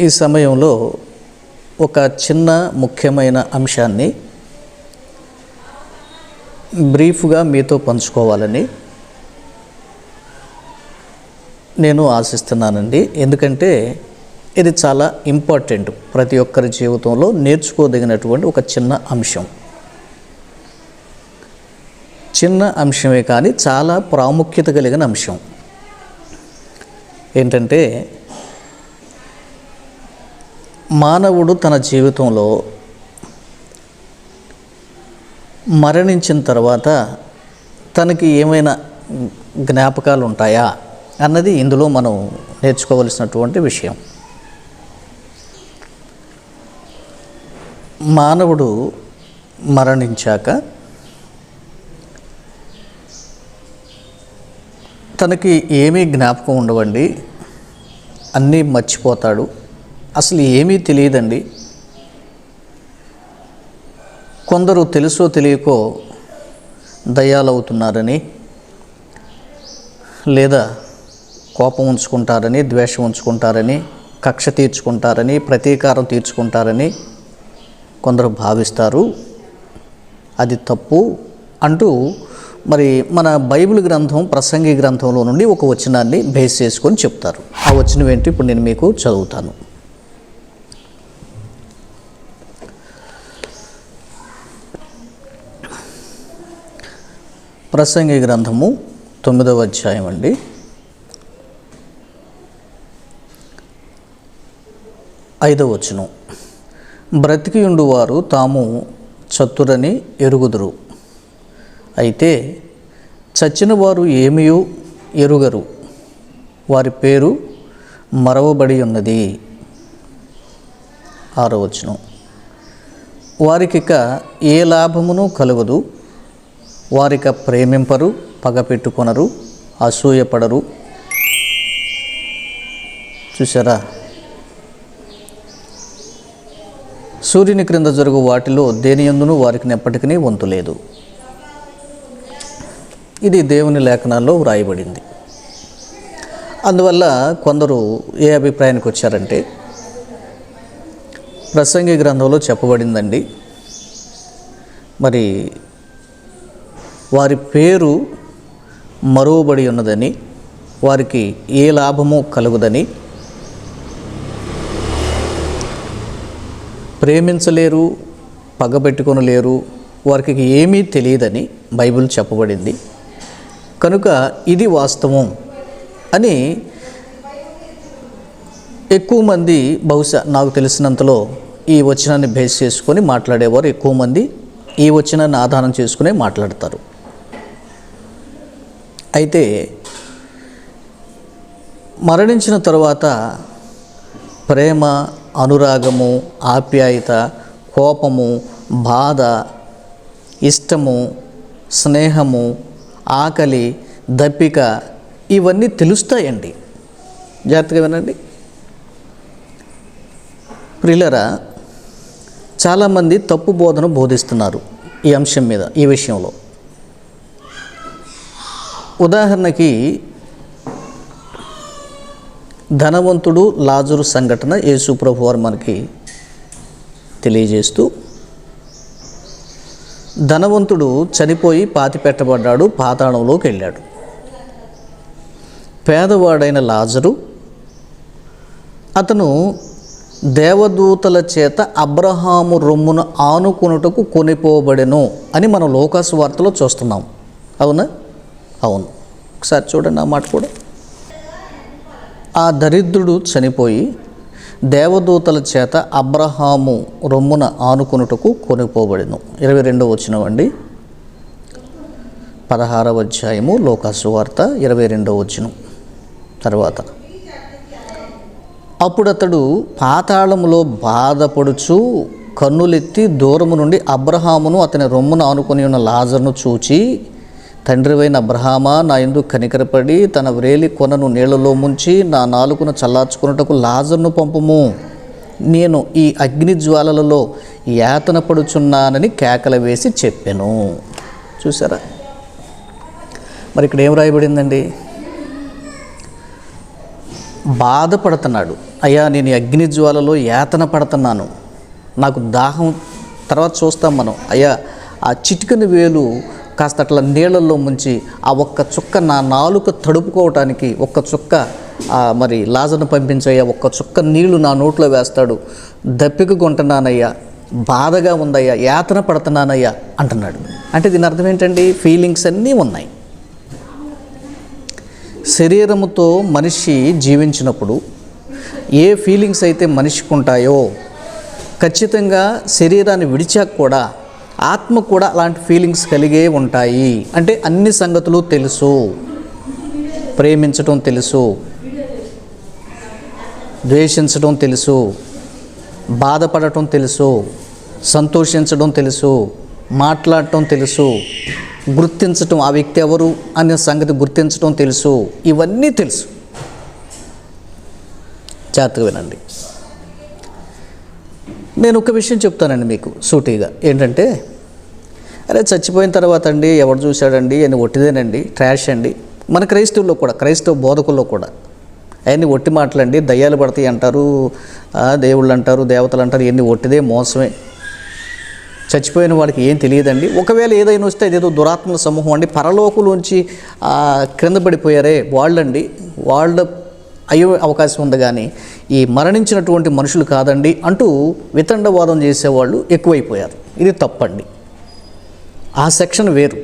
ఈ సమయంలో ఒక చిన్న ముఖ్యమైన అంశాన్ని బ్రీఫ్గా మీతో పంచుకోవాలని నేను ఆశిస్తున్నానండి. ఎందుకంటే ఇది చాలా ఇంపార్టెంట్ ప్రతి ఒక్కరి జీవితంలో నేర్చుకోదగినటువంటి ఒక చిన్న అంశం. చిన్న అంశమే కానీ చాలా ప్రాముఖ్యత కలిగిన అంశం. ఏంటంటే మానవుడు తన జీవితంలో మరణించిన తర్వాత తనకి ఏమైనా జ్ఞాపకాలు ఉంటాయా అన్నది ఇందులో మనం నేర్చుకోవలసినటువంటి విషయం. మానవుడు మరణించాక తనకి ఏమీ జ్ఞాపకం ఉండవండి అన్నీ మర్చిపోతాడు. అసలు ఏమీ తెలియదండి. కొందరు తెలుసో తెలియకో దయ్యాలవుతున్నారని లేదా కోపం ఉంచుకుంటారని ద్వేషం ఉంచుకుంటారని కక్ష తీర్చుకుంటారని ప్రతీకారం తీర్చుకుంటారని కొందరు భావిస్తారు. అది తప్పు అంటూ మరి మన బైబిల్ గ్రంథం ప్రసంగి గ్రంథంలో నుండి ఒక వచనాన్ని బేస్ చేసుకొని చెప్తారు. ఆ వచనం ఏంటి? ఇప్పుడు నేను మీకు చదువుతాను. ప్రసంగి గ్రంథము తొమ్మిదవ అధ్యాయం అండి. ఐదవ వచనం. బ్రతికియుండు వారు తాము చతురని ఎరుగుదురు. అయితే చచ్చిన వారు ఏమియో ఎరుగరు? వారి పేరు మరవబడి ఉన్నది ఆరో వచనం. వారికిక ఏ లాభమును కలగదు? వారిక ప్రేమింపరు పగ పెట్టుకొనరు అసూయపడరు. చూసారా సూర్యుని క్రింద జరుగు వాటిలో దేని ఎందును వారికి ఎప్పటికీ వంతు లేదు ఇది దేవుని లేఖనాల్లో వ్రాయబడింది. అందువల్ల కొందరు ఏ అభిప్రాయానికి వచ్చారంటే ప్రసంగి గ్రంథంలో చెప్పబడిందండి. మరి వారి పేరు మరువబడి ఉన్నదని వారికి ఏ లాభము కలుగుదని ప్రేమించలేరు పగబెట్టుకొనలేరు వారికి ఏమీ తెలియదని బైబిల్ చెప్పబడింది. కనుక ఇది వాస్తవం అని ఎక్కువ మంది బహుశా నాకు తెలిసినంతలో ఈ వచనాన్ని బేస్ చేసుకొని మాట్లాడేవారు. ఎక్కువ మంది ఈ వచనాన్ని ఆధారం చేసుకునే మాట్లాడతారు. అయితే మరణించిన తరువాత ప్రేమ అనురాగము ఆప్యాయత కోపము బాధ ఇష్టము స్నేహము ఆకలి దప్పిక ఇవన్నీ తెలుస్తాయండి. జాగ్రత్తగా వినండి. ప్రిలరా చాలామంది తప్పు బోధన బోధిస్తున్నారు ఈ అంశం మీద ఈ విషయంలో. ఉదాహరణకి ధనవంతుడు లాజరు సంఘటన యేసుప్రభు వారు మనకి తెలియజేస్తూ ధనవంతుడు చనిపోయి పాతి పెట్టబడ్డాడు పాతాళంలోకి వెళ్ళాడు. పేదవాడైన లాజరు అతను దేవదూతల చేత అబ్రహాము రొమ్మును ఆనుకునుటకు కొనిపోబడెను అని మనం లోకాసు వార్తలో చూస్తున్నాం. అవునా? అవును. ఒకసారి చూడండి ఆ మాట కూడా. ఆ దరిద్రుడు చనిపోయి దేవదూతల చేత అబ్రహాము రొమ్మున ఆనుకునుటకు కొనిపోబడిను. ఇరవై రెండో వచ్చినవండి పదహారవ అధ్యాయము లోకాసువార్త ఇరవై రెండవ వచ్చిన తర్వాత. అప్పుడు అతడు పాతాళములో బాధపడుచు కన్నులెత్తి దూరము నుండి అబ్రహామును అతని రొమ్మును ఆనుకొని ఉన్న లాజర్ను చూచి తండ్రివైన అబ్రహామా నా ఎందు కనికరపడి తన వ్రేలి కొనను నీళ్ళలో ముంచి నా నాలుకను చల్లార్చుకున్నటకు లాజర్ను పంపము. నేను ఈ అగ్ని జ్వాలలలో యాతన పడుచున్నానని కేకల వేసి చెప్పాను. చూసారా మరి ఇక్కడ ఏం రాయబడిందండి? బాధపడుతున్నాడు. అయ్యా నేను అగ్ని జ్వాలలో యాతన పడుతున్నాను నాకు దాహం తర్వాత చూస్తాం మనం. అయ్యా ఆ చిటికని వేలు కాస్త అట్లా నీళ్ళల్లో ముంచి ఆ ఒక్క చుక్క నా నాలుక తడుపుకోవటానికి ఒక్క చుక్క మరి లాజను పంపించయ్యా ఒక్క చుక్క నీళ్ళు నా నోట్లో వేస్తాడు. దప్పిక కొంటున్నానయ్యా బాధగా ఉందయ్యా యాతన పడుతున్నానయ్యా అంటున్నాడు. అంటే దీని అర్థం ఏంటండి? ఫీలింగ్స్ అన్నీ ఉన్నాయి. శరీరముతో మనిషి జీవించినప్పుడు ఏ ఫీలింగ్స్ అయితే మనిషికి ఉంటాయో ఖచ్చితంగా శరీరాన్ని విడిచాక కూడా ఆత్మ కూడా అలాంటి ఫీలింగ్స్ కలిగే ఉంటాయి. అంటే అన్ని సంగతులు తెలుసు. ప్రేమించడం తెలుసు. ద్వేషించడం తెలుసు. బాధపడటం తెలుసు. సంతోషించడం తెలుసు. మాట్లాడటం తెలుసు. గుర్తించటం ఆ వ్యక్తి ఎవరు అనే సంగతి గుర్తించడం తెలుసు. ఇవన్నీ తెలుసు. జాగ్రత్తగా వినండి. నేను ఒక విషయం చెప్తానండి మీకు సూటిగా. ఏంటంటే అరే చచ్చిపోయిన తర్వాత అండి ఎవరు చూశాడండి అని ఒట్టిదేనండి ట్రాష్ అండి. మన క్రైస్తవుల్లో కూడా క్రైస్తవ బోధకుల్లో కూడా అవన్నీ ఒట్టి మాటలండి దయ్యాలు పడతాయి అంటారు దేవుళ్ళు అంటారు దేవతలు అంటారు ఇవన్నీ ఒట్టిదే మోసమే. చచ్చిపోయిన వాడికి ఏం తెలియదండి. ఒకవేళ ఏదైనా వస్తే అదేదో దురాత్మల సమూహం అండి. పరలోకులోంచి క్రింద పడిపోయారే వాళ్ళండి. వాళ్ళ అయ్యే అవకాశం ఉంది కానీ ఈ మరణించినటువంటి మనుషులు కాదండి అంటూ వితండవాదం చేసేవాళ్ళు ఎక్కువైపోయారు. ఇది తప్పండి. ఆ సెక్షన్ వేరు.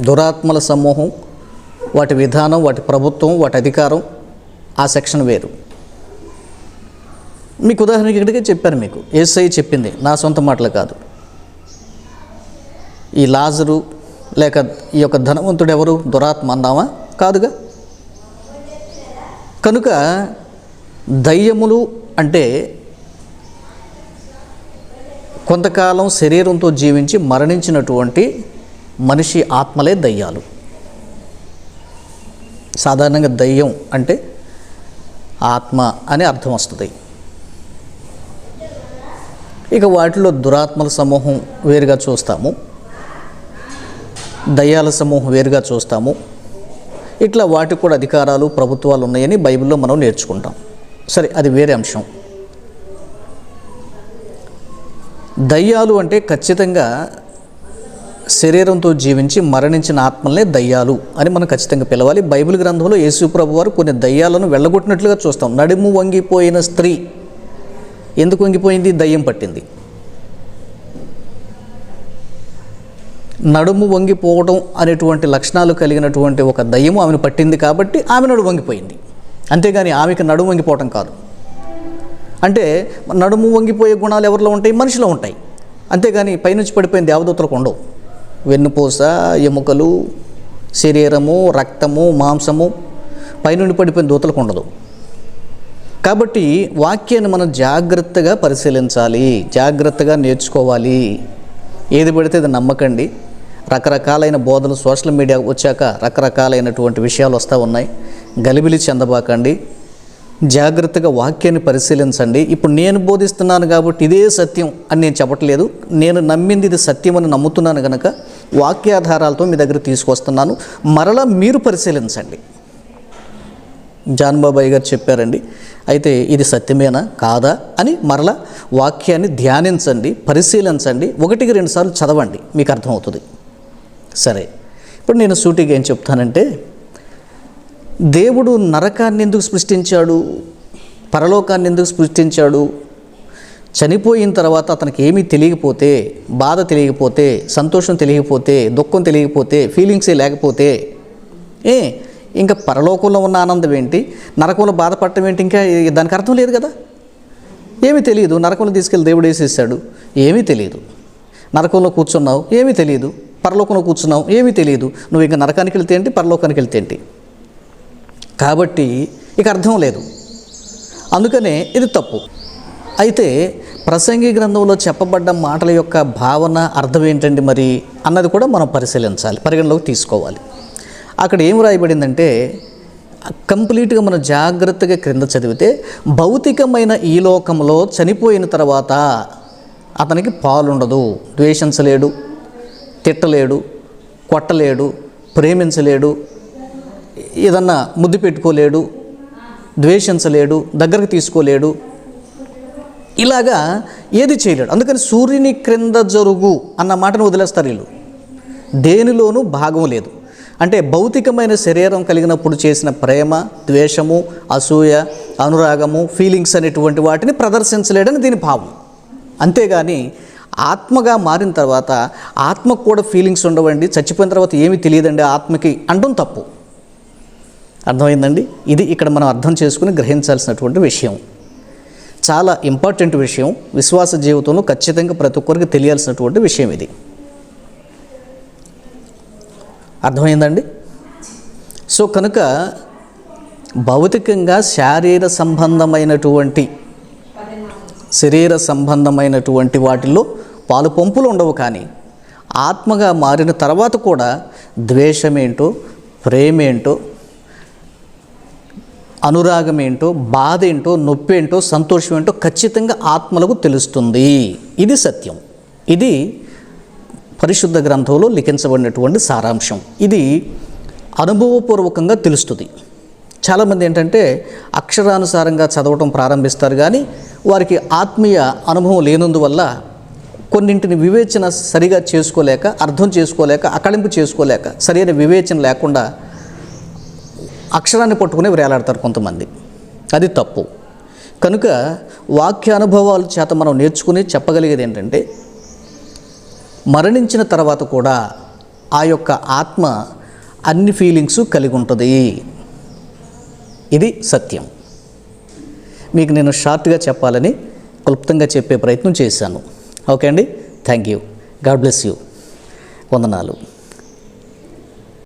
దురాత్మల సమూహం వాటి విధానం వాటి ప్రభుత్వం వాటి అధికారం ఆ సెక్షన్ వేరు. మీకు ఉదాహరణకి ఇక్కడికే చెప్పాను మీకు. ఏసఐ చెప్పింది నా సొంత మాటలు కాదు. ఈ లాజరు లేక ఈ యొక్క ధనవంతుడు ఎవరు? దురాత్మ అందామా కాదుగా? కనుక దయ్యములు అంటే కొంతకాలం శరీరంతో జీవించి మరణించినటువంటి మనిషి ఆత్మలే దయ్యాలు. సాధారణంగా దయ్యం అంటే ఆత్మ అని అర్థం వస్తుంది. ఇక వాటిలో దురాత్మల సమూహం వేరుగా చూస్తాము. దయ్యాల సమూహం వేరుగా చూస్తాము. ఇట్లా వాటికి కూడా అధికారాలు ప్రభుత్వాలు ఉన్నాయని బైబిల్లో మనం నేర్చుకుంటాం. సరే అది వేరే అంశం. దయ్యాలు అంటే ఖచ్చితంగా శరీరంతో జీవించి మరణించిన ఆత్మలనే దయ్యాలు అని మనం ఖచ్చితంగా పిలవాలి. బైబిల్ గ్రంథంలో యేసుప్రభు వారు కొన్ని దయ్యాలను వెళ్ళగొట్టినట్లుగా చూస్తాం. నడుము వంగిపోయిన స్త్రీ. ఎందుకు వంగిపోయింది? దయ్యం పట్టింది. నడుము వంగిపోవడం అనేటువంటి లక్షణాలు కలిగినటువంటి ఒక దయ్యము ఆమెను పట్టింది కాబట్టి ఆమె నడుము వంగిపోయింది. అంతేగాని ఆమెకి నడుము వంగిపోవటం కాదు. అంటే నడుము వంగిపోయే గుణాలు ఎవరిలో ఉంటాయి? మనిషిలో ఉంటాయి. అంతేగాని పైనుంచి పడిపోయిన దేవదూతలకు ఉండవు. వెన్నుపూస ఎముకలు శరీరము రక్తము మాంసము పైనుండి పడిపోయిన దూతలకు ఉండదు. కాబట్టి వాక్యాన్ని మనం జాగ్రత్తగా పరిశీలించాలి. జాగ్రత్తగా నేర్చుకోవాలి. ఏది పెడితే అది నమ్మకండి. రకరకాలైన బోధలు సోషల్ మీడియా వచ్చాక రకరకాలైనటువంటి విషయాలు వస్తూ ఉన్నాయి. గలిబిలి చెందబాకండి. జాగ్రత్తగా వాక్యాన్ని పరిశీలించండి. ఇప్పుడు నేను బోధిస్తున్నాను కాబట్టి ఇదే సత్యం అని నేను చెప్పట్లేదు. నేను నమ్మింది ఇది సత్యం అని నమ్ముతున్నాను కనుక వాక్యాధారాలతో మీ దగ్గర తీసుకొస్తున్నాను. మరలా మీరు పరిశీలించండి. జాన్ బాబాయ్ గారు చెప్పారండి అయితే ఇది సత్యమేనా? కాదా? అని మరల వాక్యాన్ని ధ్యానించండి పరిశీలించండి ఒకటికి రెండుసార్లు చదవండి మీకు అర్థమవుతుంది. సరే ఇప్పుడు నేను సూటిగా ఏం చెప్తానంటే దేవుడు నరకాన్ని ఎందుకు సృష్టించాడు? పరలోకాన్ని ఎందుకు సృష్టించాడు? చనిపోయిన తర్వాత అతనికి ఏమీ తెలియకపోతే బాధ తెలియకపోతే సంతోషం తెలియకపోతే దుఃఖం తెలియకపోతే ఫీలింగ్సే లేకపోతే ఏ? ఇంకా పరలోకంలో ఉన్న ఆనందం ఏంటి? నరకంలో బాధపడటం ఏంటి? ఇంకా దానికి అర్థం లేదు కదా? ఏమీ తెలియదు. నరకంలో తీసుకెళ్ళి దేవుడు వేసేసాడు ఏమీ తెలియదు. నరకంలో కూర్చున్నావు. ఏమీ తెలియదు. పరలోకంలో కూర్చున్నావు. ఏమీ తెలియదు. నువ్వు ఇంకా నరకానికి వెళ్తే ఏంటి? పరలోకానికి వెళ్తే ఏంటి? కాబట్టి ఇక అర్థం లేదు. అందుకనే ఇది తప్పు. అయితే ప్రసంగి గ్రంథంలో చెప్పబడ్డ మాటల యొక్క భావన అర్థం ఏంటండి మరి? అన్నది కూడా మనం పరిశీలించాలి. పరిగణలోకి తీసుకోవాలి. అక్కడ ఏం రాయబడిందంటే కంప్లీట్గా మనం జాగ్రత్తగా క్రింద చదివితే భౌతికమైన ఈ లోకంలో చనిపోయిన తర్వాత అతనికి పాలుండదు ద్వేషించలేడు తిట్టలేడు కొట్టలేడు ప్రేమించలేడు ఏదన్నా ముద్దు పెట్టుకోలేడు ద్వేషించలేడు దగ్గరకు తీసుకోలేడు. ఇలాగా ఏది చేయలేడు. అందుకని సూర్యుని క్రింద జరుగు అన్న మాటను వదిలేస్తారు వీళ్ళు. దేనిలోనూ భాగం లేదు. అంటే భౌతికమైన శరీరం కలిగినప్పుడు చేసిన ప్రేమ ద్వేషము అసూయ అనురాగము ఫీలింగ్స్ అనేటువంటి వాటిని ప్రదర్శించలేడని దీని భావం. అంతేగాని ఆత్మగా మారిన తర్వాత ఆత్మకు కూడా ఫీలింగ్స్ ఉండవండి. చచ్చిపోయిన తర్వాత ఏమీ తెలియదండి ఆత్మకి. అంటం తప్పు. అర్థమైందండి? ఇది ఇక్కడ మనం అర్థం చేసుకుని గ్రహించాల్సినటువంటి విషయం. చాలా ఇంపార్టెంట్ విషయం. విశ్వాస జీవితంలో ఖచ్చితంగా ప్రతి ఒక్కరికి తెలియాల్సినటువంటి విషయం ఇది. అర్థమైందండి? సో కనుక భౌతికంగా శారీర సంబంధమైనటువంటి శరీర సంబంధమైనటువంటి వాటిల్లో పాలు పంపులు ఉండవు కానీ ఆత్మగా మారిన తర్వాత కూడా ద్వేషమేంటో ప్రేమేంటో అనురాగం ఏంటో బాధ ఏంటో నొప్పి ఏంటో సంతోషం ఏంటో ఖచ్చితంగా ఆత్మలకు తెలుస్తుంది. ఇది సత్యం. ఇది పరిశుద్ధ గ్రంథంలో లిఖించబడినటువంటి సారాంశం. ఇది అనుభవపూర్వకంగా తెలుస్తుంది. చాలామంది ఏంటంటే అక్షరానుసారంగా చదవటం ప్రారంభిస్తారు కానీ వారికి ఆత్మీయ అనుభవం లేనందువల్ల కొన్నింటిని వివేచన సరిగా చేసుకోలేక అర్థం చేసుకోలేక అకళింపు చేసుకోలేక సరైన వివేచన లేకుండా అక్షరాన్ని పట్టుకుని వేలాడతారు కొంతమంది. అది తప్పు. కనుక వాక్య అనుభవాల చేత మనం నేర్చుకుని చెప్పగలిగేది ఏంటంటే మరణించిన తర్వాత కూడా ఆ యొక్క ఆత్మ అన్ని ఫీలింగ్స్ కలిగి ఉంటుంది. ఇది సత్యం. మీకు నేను షార్ట్గా చెప్పాలని క్లుప్తంగా చెప్పే ప్రయత్నం చేశాను. ఓకే అండి? Thank you God bless you వందనాలు.